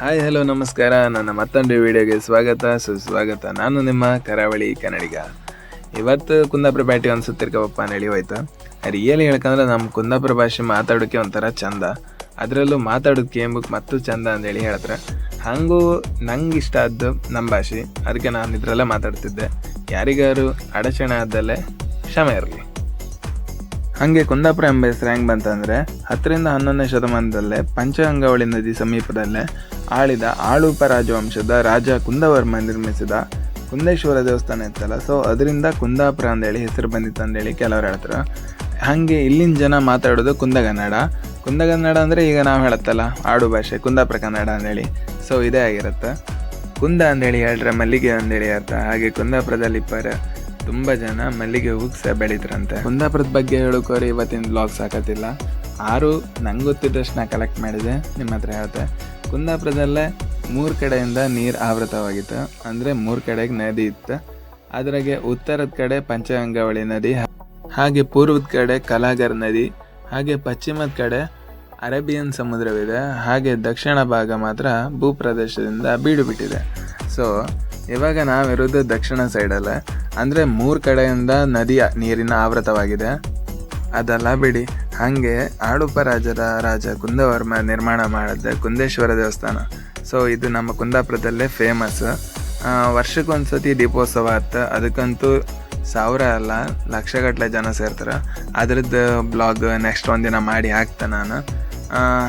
Hi hello ನಮಸ್ಕಾರ. ನನ್ನ ಮತ್ತೊಂದು ವಿಡಿಯೋಗೆ ಸ್ವಾಗತ. ಸುಸ್ವಾಗತ. ನಾನು ನಿಮ್ಮ ಕರಾವಳಿ ಕನ್ನಡಿಗ. ಇವತ್ತು ಕುಂದಾಪುರ ಬ್ಯಾಟಿ ಅಂತ ನಡಿ ಹೋಯ್ತು. ರಿಯಲಿ ಹೇಳ್ಕಂದ್ರೆ ನಮ್ಮ ಕುಂದಾಪುರ ಭಾಷೆ ಮಾತಾಡೋಕೆ ಒಂಥರ ಚಂದ. ಅದರಲ್ಲೂ ಮಾತಾಡೋದು ಕೇಂಬಕ್ಕೆ ಮತ್ತು ಚಂದ ಅಂತೇಳಿ ಹೇಳ್ತಾರೆ. ಹಾಗೂ ನಂಗೆ ಇಷ್ಟ ಆದ್ದು ನಮ್ಮ ಭಾಷೆ. ಅದಕ್ಕೆ ನಾನು ಇದರಲ್ಲೇ ಮಾತಾಡ್ತಿದ್ದೆ. ಯಾರಿಗಾರು ಅಡಚಣೆ ಆದಲ್ಲೇ ಕ್ಷಮೆ ಇರಲಿ. ಹಾಗೆ ಕುಂದಾಪುರ ಎಂಬ ಹೆಸರು ಹೆಂಗೆ ಬಂತಂದರೆ ಹತ್ತರಿಂದ ಹನ್ನೊಂದನೇ ಶತಮಾನದಲ್ಲೇ ಪಂಚಗಂಗಾವಳಿ ನದಿ ಸಮೀಪದಲ್ಲೇ ಆಳಿದ ಆಳುಪ ರಾಜವಂಶದ ರಾಜ ಕುಂದವರ್ಮ ನಿರ್ಮಿಸಿದ ಕುಂದೇಶ್ವರ ದೇವಸ್ಥಾನ ಇತ್ತಲ್ಲ. ಸೊ ಅದರಿಂದ ಕುಂದಾಪುರ ಅಂದೇಳಿ ಹೆಸರು ಬಂದಿತ್ತು ಅಂದೇಳಿ ಕೆಲವರು ಹೇಳ್ತಾರೆ. ಹಾಗೆ ಇಲ್ಲಿನ ಜನ ಮಾತಾಡೋದು ಕುಂದಗನ್ನಡ. ಕುಂದಗನ್ನಡ ಅಂದರೆ ಈಗ ನಾವು ಹೇಳತ್ತಲ್ಲ, ಆಡು ಭಾಷೆ, ಕುಂದಾಪುರ ಕನ್ನಡ ಅಂದೇಳಿ. ಸೊ ಇದೇ ಆಗಿರುತ್ತೆ. ಕುಂದ ಅಂದೇಳಿ ಹೇಳ್ರೆ ಮಲ್ಲಿಗೆ ಅಂದೇಳಿ ಅರ್ಥ. ಹಾಗೆ ಕುಂದಾಪುರದಲ್ಲಿ ಪರ ತುಂಬ ಜನ ಮಲ್ಲಿಗೆ ಹೂಕ್ಸ ಬೆಳಿದ್ರಂತೆ. ಕುಂದಾಪುರದ ಬಗ್ಗೆ ಹೇಳೋಕೋರಿ, ಇವತ್ತಿನ ಬ್ಲಾಗ್ ಸಾಕತ್ತಿಲ್ಲ. ಆರು ನಂಗೆ ಗೊತ್ತಿದ್ದಷ್ಟು ನಾ ಕಲೆಕ್ಟ್ ಮಾಡಿದೆ ನಿಮ್ಮ ಹತ್ರ ಹೇಳ್ತೆ. ಕುಂದಾಪುರದಲ್ಲೇ ಮೂರು ಕಡೆಯಿಂದ ನೀರು ಆವೃತವಾಗಿತ್ತು. ಅಂದರೆ ಮೂರು ಕಡೆಗೆ ನದಿ ಇತ್ತು. ಅದ್ರಾಗೆ ಉತ್ತರದ ಕಡೆ ಪಂಚಗಂಗಾವಳಿ ನದಿ, ಹಾಗೆ ಪೂರ್ವದ ಕಡೆ ಕಲಾಗರ್ ನದಿ, ಹಾಗೆ ಪಶ್ಚಿಮದ ಕಡೆ ಅರೇಬಿಯನ್ ಸಮುದ್ರವಿದೆ. ಹಾಗೆ ದಕ್ಷಿಣ ಭಾಗ ಮಾತ್ರ ಭೂಪ್ರದೇಶದಿಂದ ಬೀಡುಬಿಟ್ಟಿದೆ ಸೊ ಇವಾಗ ನಾವಿರೋದು ದಕ್ಷಿಣ ಸೈಡಲ್ಲೇ ಅಂದರೆ ಮೂರು ಕಡೆಯಿಂದ ನದಿಯ ನೀರಿನ ಆವೃತವಾಗಿದೆ. ಅದೆಲ್ಲ ಬಿಡಿ. ಹಾಗೆ ಆಳುಪ ರಾಜರ ರಾಜ ಕುಂದವರ್ಮ ನಿರ್ಮಾಣ ಮಾಡಿದ್ದೆ ಕುಂದೇಶ್ವರ ದೇವಸ್ಥಾನ. ಸೊ ಇದು ನಮ್ಮ ಕುಂದಾಪುರದಲ್ಲೇ ಫೇಮಸ್ ವರ್ಷಕ್ಕೊಂದ್ಸತಿ ದೀಪೋತ್ಸವ ಆಯ್ತು ಅದಕ್ಕಂತೂ ಸಾವಿರ ಅಲ್ಲ ಲಕ್ಷಗಟ್ಟಲೆ ಜನ ಸೇರ್ತಾರೆ. ಅದ್ರದ್ದು ಬ್ಲಾಗ್ ನೆಕ್ಸ್ಟ್ ಒಂದಿನ ಮಾಡಿ ಹಾಕ್ತೆ ನಾನು.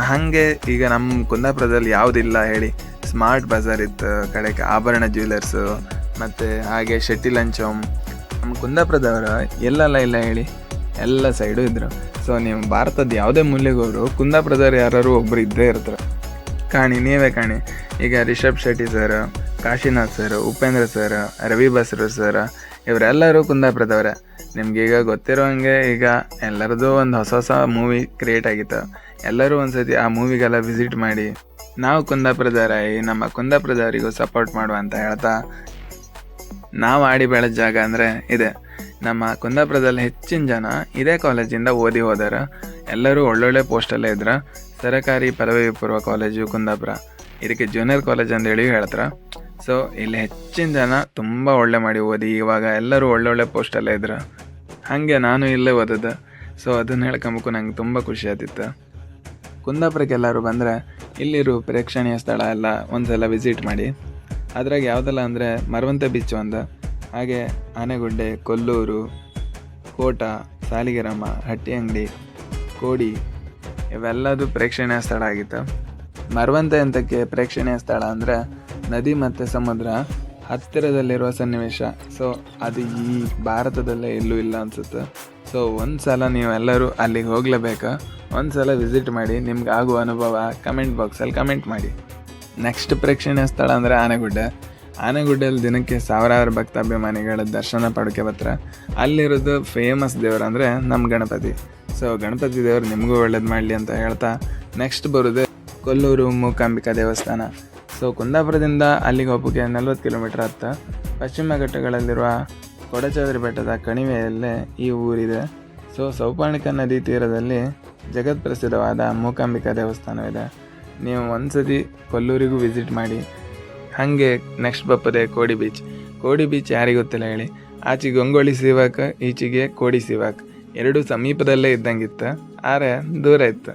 ಹಾಗೆ ಈಗ ನಮ್ಮ ಕುಂದಾಪುರದಲ್ಲಿ ಯಾವುದಿಲ್ಲ ಹೇಳಿ ಸ್ಮಾರ್ಟ್ ಬಜಾರ್ ಇತ್ತು, ಕಡೆಗೆ ಆಭರಣ ಜ್ಯುವೆಲರ್ಸು ಮತ್ತು ಹಾಗೆ ಶೆಟ್ಟಿ ಲಂಚಮ್ ನಮ್ಮ ಕುಂದಾಪುರದವರು ಎಲ್ಲೆಲ್ಲ ಇಲ್ಲ ಹೇಳಿ, ಎಲ್ಲ ಸೈಡು ಇದ್ದರು ಸೊ ನೀವು ಭಾರತದ ಯಾವುದೇ ಮೂಲೆಗೆ ಹೋದ್ರು ಕುಂದಾಪುರದವ್ರು ಯಾರು ಒಬ್ಬರು ಇದ್ದೇ ಇರ್ತಾರೆ. ಕಾಣಿ, ನೀವೇ ಕಾಣಿ. ಈಗ Rishab Shetty sir Kashinath sir Upendra sir Ravi Basru sir ಇವರೆಲ್ಲರೂ ಕುಂದಾಪುರದವರೇ. ನಿಮ್ಗೆ ಈಗ ಗೊತ್ತಿರೋ ಹಂಗೆ ಈಗ ಎಲ್ಲರದ್ದು ಒಂದು ಹೊಸ ಹೊಸ ಮೂವಿ ಕ್ರಿಯೇಟ್ ಆಗಿತ್ತು. ಎಲ್ಲರೂ ಒಂದ್ಸತಿ ಆ ಮೂವಿಗೆಲ್ಲ ವಿಸಿಟ್ ಮಾಡಿ ನಾವು ಕುಂದಾಪುರದವರಾಗಿ ನಮ್ಮ ಕುಂದಾಪುರದವರಿಗೂ ಸಪೋರ್ಟ್ ಮಾಡುವ ಅಂತ ಹೇಳ್ತಾ ನಾವು ಆಡಿ ಬೆಳೆದ ಜಾಗ ಅಂದರೆ ಇದೆ. ನಮ್ಮ ಕುಂದಾಪುರದಲ್ಲಿ ಹೆಚ್ಚಿನ ಜನ ಇದೇ ಕಾಲೇಜಿಂದ ಓದಿ ಹೋದಾರ ಎಲ್ಲರೂ ಒಳ್ಳೊಳ್ಳೆ ಪೋಸ್ಟಲ್ಲೇ ಇದ್ರ. ಸರಕಾರಿ ಪದವಿ ಪೂರ್ವ ಕಾಲೇಜು ಕುಂದಾಪುರ. ಇದಕ್ಕೆ ಜೂನಿಯರ್ ಕಾಲೇಜ್ ಅಂತ ಹೇಳಿ ಹೇಳ್ತಾರೆ. ಸೊ ಇಲ್ಲಿ ಹೆಚ್ಚಿನ ಜನ ತುಂಬ ಒಳ್ಳೆ ಮಾಡಿ ಓದಿ, ಇವಾಗ ಎಲ್ಲರೂ ಒಳ್ಳೊಳ್ಳೆ ಪೋಸ್ಟಲ್ಲೇ ಇದ್ರು. ಹಾಗೆ ನಾನು ಇಲ್ಲೇ ಓದಿದ್ದೆ ಸೊ ಅದನ್ನು ಹೇಳ್ಕೊಂಬಕ್ಕೂ ನಂಗೆ ತುಂಬ ಖುಷಿ ಆತಿತ್ತು ಕುಂದಾಪುರಕ್ಕೆ ಎಲ್ಲರೂ ಬಂದರೆ, ಇಲ್ಲಿರೋ ಪ್ರೇಕ್ಷಣೀಯ ಸ್ಥಳ ಎಲ್ಲ ಒಂದ್ಸಲ ವಿಸಿಟ್ ಮಾಡಿ. ಅದ್ರಾಗ ಯಾವುದೆಲ್ಲ ಅಂದರೆ, ಮರವಂತೆ ಬೀಚ್ ಒಂದು. ಹಾಗೆ ಆನೆಗುಡ್ಡೆ, ಕೊಲ್ಲೂರು, ಕೋಟ ಸಾಲಿಗ್ರಾಮ ಹಟ್ಟಿ ಅಂಗಡಿ ಕೋಡಿ, ಇವೆಲ್ಲದು ಪ್ರೇಕ್ಷಣೀಯ ಸ್ಥಳ ಆಗಿತ್ತು. ಮರವಂತೆ ಅಂತಕ್ಕೆ ಪ್ರೇಕ್ಷಣೀಯ ಸ್ಥಳ ಅಂದರೆ ನದಿ ಮತ್ತು ಸಮುದ್ರ ಹತ್ತಿರದಲ್ಲಿರುವ ಸನ್ನಿವೇಶ. ಸೊ ಅದು ಈ ಭಾರತದಲ್ಲೇ ಎಲ್ಲೂ ಇಲ್ಲ ಅನ್ಸುತ್ತೆ. ಸೊ ಒಂದು ಸಲ ನೀವೆಲ್ಲರೂ ಅಲ್ಲಿಗೆ ಹೋಗ್ಲೇಬೇಕು. ಒಂದು ಸಲ ವಿಸಿಟ್ ಮಾಡಿ, ನಿಮ್ಗೆ ಆಗುವ ಅನುಭವ ಕಮೆಂಟ್ ಬಾಕ್ಸಲ್ಲಿ ಕಮೆಂಟ್ ಮಾಡಿ. ನೆಕ್ಸ್ಟ್ ಪ್ರೇಕ್ಷಣೀಯ ಸ್ಥಳ ಅಂದರೆ ಆನೆಗುಡ್ಡೆ. ಆನೆಗುಡ್ಡೆಯಲ್ಲಿ ದಿನಕ್ಕೆ ಸಾವಿರಾರು ಭಕ್ತಾಭಿಮಾನಿಗಳ ದರ್ಶನ ಪಡೋಕೆ ಬರ್ತಾರೆ. ಅಲ್ಲಿರೋದು ಫೇಮಸ್ ದೇವರು ಅಂದರೆ ನಮ್ಮ ಗಣಪತಿ. ಸೊ ಗಣಪತಿ ದೇವರು ನಿಮಗೂ ಒಳ್ಳೇದು ಮಾಡಲಿ ಅಂತ ಹೇಳ್ತಾ ನೆಕ್ಸ್ಟ್ ಬರೋದು ಕೊಲ್ಲೂರು ಮೂಕಾಂಬಿಕಾ ದೇವಸ್ಥಾನ. ಸೊ ಕುಂದಾಪುರದಿಂದ ಅಲ್ಲಿಗೆ ಹೋಗೋಕ್ಕೆ ನಲ್ವತ್ತು ಕಿಲೋಮೀಟರ್ ಹತ್ತ ಪಶ್ಚಿಮ ಘಟ್ಟಗಳಲ್ಲಿರುವ ಕೊಡಚಾದ್ರಿ ಬೆಟ್ಟದ ಕಣಿವೆಯಲ್ಲೇ ಈ ಊರಿದೆ. ಸೊ ಸೌಪರ್ಣಿಕ ನದಿ ತೀರದಲ್ಲಿ ಜಗತ್ ಪ್ರಸಿದ್ಧವಾದ ಮೂಕಾಂಬಿಕಾ ದೇವಸ್ಥಾನವಿದೆ. ನೀವು ಒಂದ್ಸತಿ ಕೊಲ್ಲೂರಿಗೂ ವಿಸಿಟ್ ಮಾಡಿ. ಹಾಗೆ ನೆಕ್ಸ್ಟ್ ಬಪ್ಪದೆ ಕೋಡಿ ಬೀಚ್. ಕೋಡಿ ಬೀಚ್ ಯಾರಿಗೆ ಗೊತ್ತಿಲ್ಲ ಹೇಳಿ. ಆಚೆ ಗಂಗೊಳ್ಳಿ ಸಿವಾಕ್, ಈಚೆಗೆ ಕೋಡಿ ಸಿವಾಕ್. ಎರಡೂ ಸಮೀಪದಲ್ಲೇ ಇದ್ದಂಗಿತ್ತು. ಆದರೆ ದೂರ ಇತ್ತು.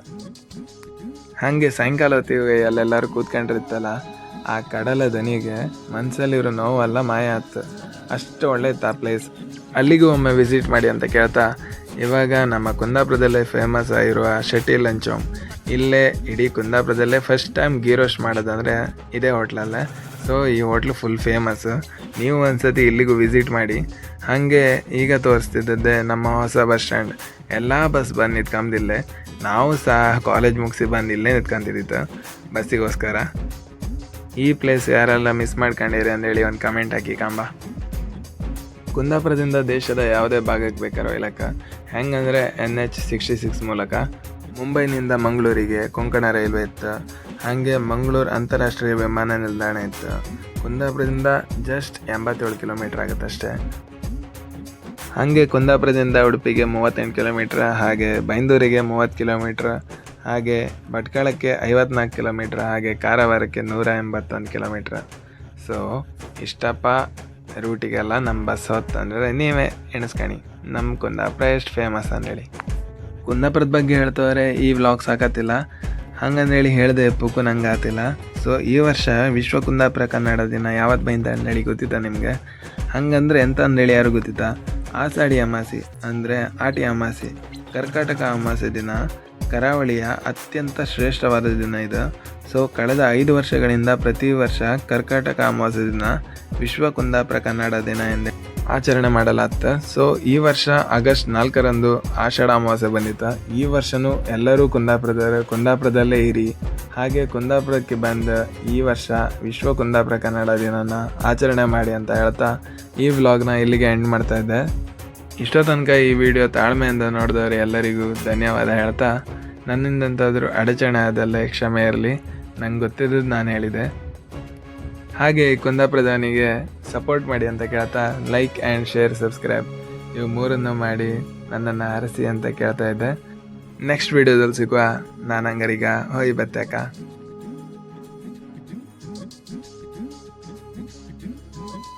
ಹಾಗೆ ಸಾಯಂಕಾಲ ಹೊತ್ತಿಗೆ ಅಲ್ಲೆಲ್ಲರೂ ಕೂತ್ಕೊಂಡಿರ್ತಲ್ಲ ಆ ಕಡಲ ದನಿಗೆ ಮನಸ್ಸಲ್ಲಿರೋ ನೋವೆಲ್ಲ ಮಾಯ ಆಯ್ತು ಅಷ್ಟು ಒಳ್ಳೆ ಇತ್ತು ಆ ಪ್ಲೇಸ್ ಅಲ್ಲಿಗೂ ಒಮ್ಮೆ ವಿಸಿಟ್ ಮಾಡಿ ಅಂತ ಕೇಳ್ತಾ, ಇವಾಗ ನಮ್ಮ ಕುಂದಾಪುರದಲ್ಲೇ ಫೇಮಸ್ ಆಗಿರುವ ಶೆಟ್ಟಿ ಲಂಚಮ್ ಇಲ್ಲೇ ಇಡೀ ಕುಂದಾಪುರದಲ್ಲೇ ಫಸ್ಟ್ ಟೈಮ್ ಗೀ ರೋಸ್ಟ್ ಮಾಡೋದಂದರೆ ಇದೇ ಹೋಟ್ಲಲ್ಲೇ ಸೊ ಈ ಹೋಟ್ಲ್ ಫುಲ್ ಫೇಮಸ್ ನೀವು ಒಂದ್ಸತಿ ಇಲ್ಲಿಗೂ ವಿಸಿಟ್ ಮಾಡಿ. ಹಾಗೆ ಈಗ ತೋರಿಸ್ತಿದ್ದದ್ದೇ ನಮ್ಮ ಹೊಸ ಬಸ್ ಸ್ಟ್ಯಾಂಡ್ ಎಲ್ಲ ಬಸ್ ಬಂದು ನಿಂತ್ಕೊಂಬಿಲ್ಲೇ ನಾವು ಸಹ ಕಾಲೇಜ್ ಮುಗಿಸಿ ಬಂದು ಇಲ್ಲೇ ನಿಂತ್ಕೊಂತಿದ್ದಿತ್ತು ಬಸ್ಸಿಗೋಸ್ಕರ. ಈ ಪ್ಲೇಸ್ ಯಾರೆಲ್ಲ ಮಿಸ್ ಮಾಡ್ಕೊಂಡಿರಿ ಅಂತೇಳಿ ಒಂದು ಕಮೆಂಟ್ ಹಾಕಿ ಕಂಬ. ಕುಂದಾಪುರದಿಂದ ದೇಶದ ಯಾವುದೇ ಭಾಗಕ್ಕೆ ಬೇಕಾರೋ ಇಲ್ಲಕ್ಕ ಹೆಂಗಂದರೆ ಎನ್ ಎಚ್ ಸಿಕ್ಸ್ಟಿ ಸಿಕ್ಸ್ ಮೂಲಕ. ಮುಂಬೈನಿಂದ ಮಂಗಳೂರಿಗೆ ಕೊಂಕಣ ರೈಲ್ವೆ ಇತ್ತು. ಹಾಗೆ ಮಂಗಳೂರು ಅಂತಾರಾಷ್ಟ್ರೀಯ ವಿಮಾನ ನಿಲ್ದಾಣ ಇತ್ತು. ಕುಂದಾಪುರದಿಂದ ಜಸ್ಟ್ ಎಂಬತ್ತೇಳು ಕಿಲೋಮೀಟ್ರ್ ಆಗುತ್ತೆ ಅಷ್ಟೇ ಹಾಗೆ ಕುಂದಾಪುರದಿಂದ ಉಡುಪಿಗೆ ಮೂವತ್ತೆಂಟು ಕಿಲೋಮೀಟ್ರ್, ಹಾಗೆ ಬೈಂದೂರಿಗೆ ಮೂವತ್ತು ಕಿಲೋಮೀಟ್ರ್, ಹಾಗೆ ಭಟ್ಕಳಕ್ಕೆ ಐವತ್ನಾಲ್ಕು ಕಿಲೋಮೀಟ್ರ್, ಹಾಗೆ ಕಾರವಾರಕ್ಕೆ ನೂರ ಎಂಬತ್ತೊಂದು ಕಿಲೋಮೀಟ್ರ್. ಸೊ ಇಷ್ಟಪ್ಪ, ರೂಟಿಗೆಲ್ಲ ನಮ್ಮ ಬಸ್ ಹೊತ್ತಂದ್ರೆ ನೀವೇ ಎಣಿಸ್ಕಣಿ. ನಮ್ಮ ಕುಂದಾಪುರ ಎಷ್ಟು ಫೇಮಸ್ ಅಂದೇಳಿ ಕುಂದಾಪುರದ ಬಗ್ಗೆ ಹೇಳ್ತವ್ರೆ, ಈ ವ್ಲಾಗ್ ಸಾಕತ್ತಿಲ್ಲ. ಹಂಗಂದೇಳಿ ಹೇಳಿದೆ ಪುಕ್ಕು ನಂಗೆ ಆತಿಲ್ಲ ಸೊ ಈ ವರ್ಷ ವಿಶ್ವ ಕುಂದಾಪುರ ಕನ್ನಡ ದಿನ ಯಾವತ್ತು ಬೈಂದ ಅಂದೇಳಿ ಗೊತ್ತಿತ್ತ ನಿಮಗೆ? ಹಂಗಂದ್ರೆ ಎಂತ ಅಂದೇಳಿ ಯಾರು ಗೊತ್ತಿತ್ತಾ? ಆಷಾಢಿ ಅಮಾಸಿ ಅಂದರೆ ಆಟಿ ಅಮಾಸಿ. ಕರ್ಕಾಟಕ ಅಮಾಸೆ ದಿನ ಕರಾವಳಿಯ ಅತ್ಯಂತ ಶ್ರೇಷ್ಠವಾದ ದಿನ ಇದು. ಸೊ ಕಳೆದ ಐದು ವರ್ಷಗಳಿಂದ ಪ್ರತಿ ವರ್ಷ ಕರ್ಕಾಟಕ ಅಮಾವಾಸ್ಯೆ ದಿನ ವಿಶ್ವ ಕುಂದಾಪುರ ಕನ್ನಡ ದಿನ ಎಂದೇ ಆಚರಣೆ ಮಾಡಲಾಗ್ತ ಸೊ ಈ ವರ್ಷ ಆಗಸ್ಟ್ ನಾಲ್ಕರಂದು ಆಷಾಢ ಅಮಾವಾಸ್ಯೆ ಬಂದಿತ್ತು. ಈ ವರ್ಷನೂ ಎಲ್ಲರೂ ಕುಂದಾಪುರದ, ಕುಂದಾಪುರದಲ್ಲೇ ಇರಿ. ಹಾಗೆ ಕುಂದಾಪುರಕ್ಕೆ ಬಂದ ಈ ವರ್ಷ ವಿಶ್ವ ಕುಂದಾಪುರ ಕನ್ನಡ ದಿನನ ಆಚರಣೆ ಮಾಡಿ ಅಂತ ಹೇಳ್ತಾ, ಈ ವ್ಲಾಗ್ನ ಇಲ್ಲಿಗೆ ಎಂಡ್ ಮಾಡ್ತಾ ಇದ್ದೆ. ಇಷ್ಟೋ ತನಕ ಈ ವಿಡಿಯೋ ತಾಳ್ಮೆಯಿಂದ ನೋಡಿದವರು ಎಲ್ಲರಿಗೂ ಧನ್ಯವಾದ ಹೇಳ್ತಾ ನನ್ನಿಂದಂತಾದರೂ ಅಡಚಣೆ ಆದಲ್ಲ ಕ್ಷಮೆ ಇರಲಿ. ನಂಗೆ ಗೊತ್ತಿದ್ದದ್ದು ನಾನು ಹೇಳಿದೆ. ಹಾಗೆ ಕುಂದ ಪ್ರಧಾನಿಗೆ ಸಪೋರ್ಟ್ ಮಾಡಿ ಅಂತ ಕೇಳ್ತಾ ಲೈಕ್ ಆ್ಯಂಡ್ ಶೇರ್, ಸಬ್ಸ್ಕ್ರೈಬ್. ಇವು ಮೂರನ್ನು ಮಾಡಿ ನನ್ನನ್ನು ಹರಸಿ ಅಂತ ಕೇಳ್ತಾ ಇದ್ದೆ. ನೆಕ್ಸ್ಟ್ ವಿಡಿಯೋದಲ್ಲಿ ಸಿಗುವ ನಾನು ಹಂಗಾರೀಗ ಹೋಯ್ ಬತ್ತಾಕ